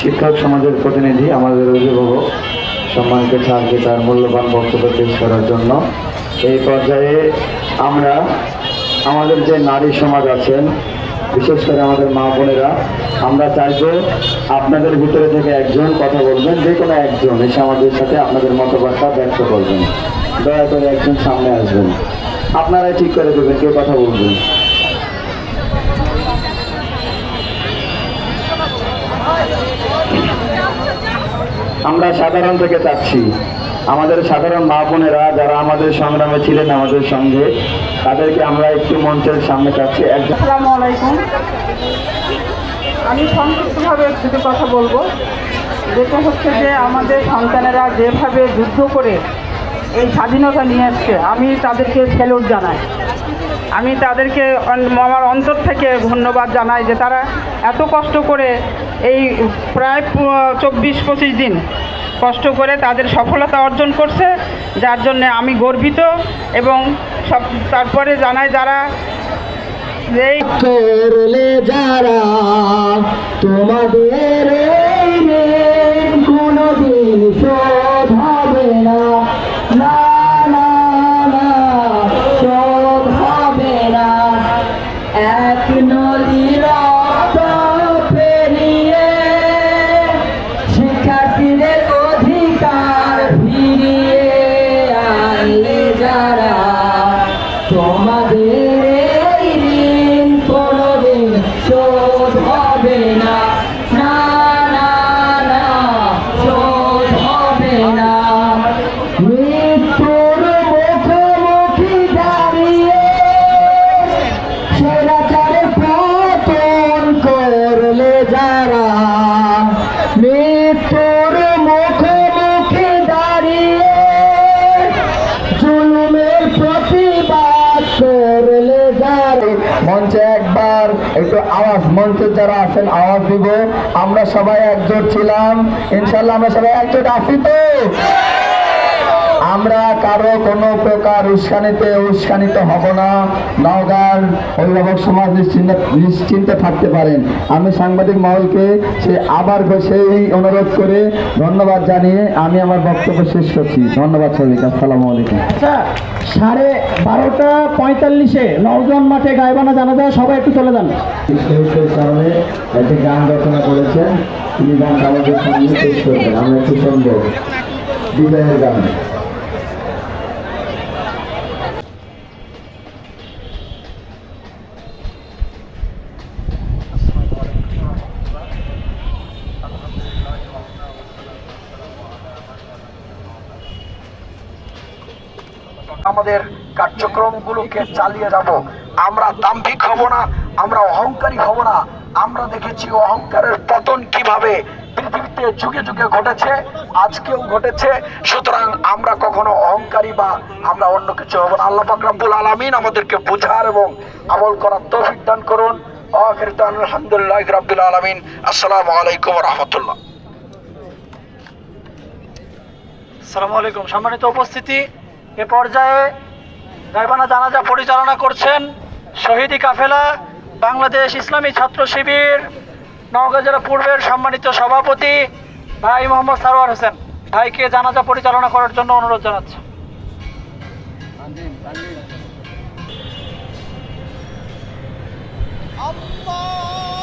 শিক্ষক সমাজের প্রতিনিধি, আমাদের অভিভাবক সম্মানিত ছাত্রকে তার মূল্যবান বক্তব্য পেশ করার জন্য। এই পর্যায়ে আমরা আমাদের যে নারী সমাজ আছেন, বিশেষ করে আমাদের মা বোনেরা, আমরা চাইব আপনাদের ভিতরে থেকে একজন কথা বলবেন, যে কোনো একজন এসে আমাদের সাথে আপনাদের মতবার্তা ব্যক্ত করবেন। দয়া করে একজন সামনে আসবেন। আপনারাই ঠিক করে দেবেন, কেউ কথা বলবেন আমরা সাধারণ থেকে চাচ্ছি, আমাদের সাধারণ মা বোনেরা যারা আমাদের সংগ্রামে ছিলেন আমাদের সঙ্গে, তাদেরকে আমরা একটু মঞ্চের সামনে চাচ্ছি। আমি সংক্ষিপ্তভাবে দুটো কথা বলব। যেটা হচ্ছে যে আমাদের সন্তানেরা যেভাবে যুদ্ধ করে এই স্বাধীনতা নিয়ে আসছে আমি তাদেরকে স্যালুট জানাই। আমি তাদেরকে আমার অন্তর থেকে ধন্যবাদ জানাই যে তারা এত কষ্ট করে এই প্রায় চব্বিশ, পঁচিশ দিন কষ্ট করে তাদের সফলতা অর্জন করছে, যার জন্য আমি গর্বিত এবং সব তারপরে জানাই যারা যারা তোমাদের না না না হবে না। এক নদী রক্ত শিক্ষার্থীদের অধিকার ফিরিয়ে যারা তোমাদের ঋণ কোনোদিন শোধ হবে না। যারা মৃত্যুর মুখোমুখি দাঁড়িয়ে জুলুমের প্রতিবাদ করলে যারা মঞ্চে একবার একটু আওয়াজ, মঞ্চে যারা আছেন, আওয়াজ দিব। আমরা সবাই একজোট ছিলাম। ইনশাল্লাহ আমরা সবাই একজোট আছি তো। আমরা কারও কোনো প্রকার উস্কানিতে উস্কানিত হব না। নওগাঁর অভিভাবক সমাজ নিশ্চিন্ত নিশ্চিন্তে থাকতে পারেন। আমি সাংবাদিক মহলকে সে আবার সেই অনুরোধ করে ধন্যবাদ জানিয়ে আমি আমার বক্তব্য শেষ করছি। ধন্যবাদ সবাইকে। আসসালামু আলাইকুম। আচ্ছা সাড়ে বারোটা পঁয়তাল্লিশে নওজন মাঠে গায়বানা জানা যায় সবাই একটু চলে যান। কারণে একটি গান রচনা করেছেন। তিনি গানটা আমাদের সামনে পেশ করবেন। আমরা একটু শুনব। বিদায়ের গান। আমাদের কার্যক্রমগুলোকে চালিয়ে যাব। আমরা দাম্ভিক হব না, আমরা অহংকারী হব না। আমরা দেখেছি অহংকারের পতন কীভাবে পৃথিবীতে যুগে যুগে ঘটেছে, আজকেও ঘটেছে। সুতরাং আমরা কখনো অহংকারী বা আমরা অন্য কিছু হব না। আল্লাহ পাকরাবুল আলমিন আমাদেরকে বোঝার এবং আমল করার তৌফিক দান করুন। আলহামদুলিল্লাহ রাব্বিল আলামিন। আসসালামু আলাইকুম রহমতুল্লাহ। আসসালামু আলাইকুম। সম্মানিত উপস্থিতি এ পর্যায়ে গাইবানা জানাজা পরিচালনা করছেন শহীদি কাফেলা, বাংলাদেশ ইসলামী ছাত্র শিবির, নওগাঁ জেলা পূর্বের সম্মানিত সভাপতি ভাই মোহাম্মদ সারোয়ার হোসেন। ভাইকে জানাজা পরিচালনা করার জন্য অনুরোধ জানাচ্ছি। Allah